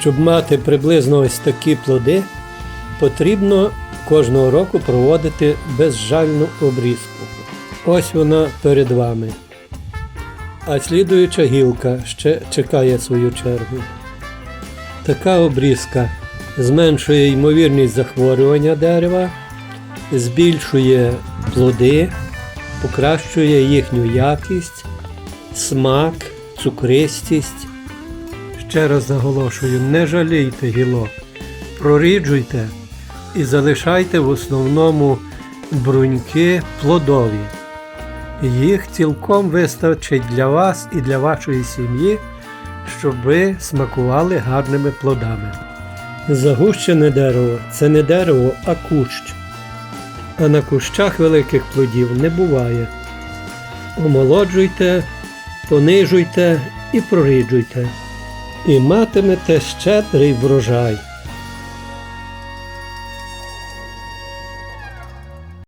Щоб мати приблизно ось такі плоди, потрібно кожного року проводити безжальну обрізку. Ось вона перед вами. А слідуюча гілка ще чекає свою чергу. Така обрізка зменшує ймовірність захворювання дерева, збільшує плоди, покращує їхню якість, смак, цукристість. Ще раз наголошую, не жалійте гілок, проріджуйте і залишайте в основному бруньки плодові. Їх цілком вистачить для вас і для вашої сім'ї, щоб ви смакували гарними плодами. Загущене дерево це не дерево, а кущ. А на кущах великих плодів не буває. Омолоджуйте, понижуйте і проріджуйте. І матимете щедрий врожай.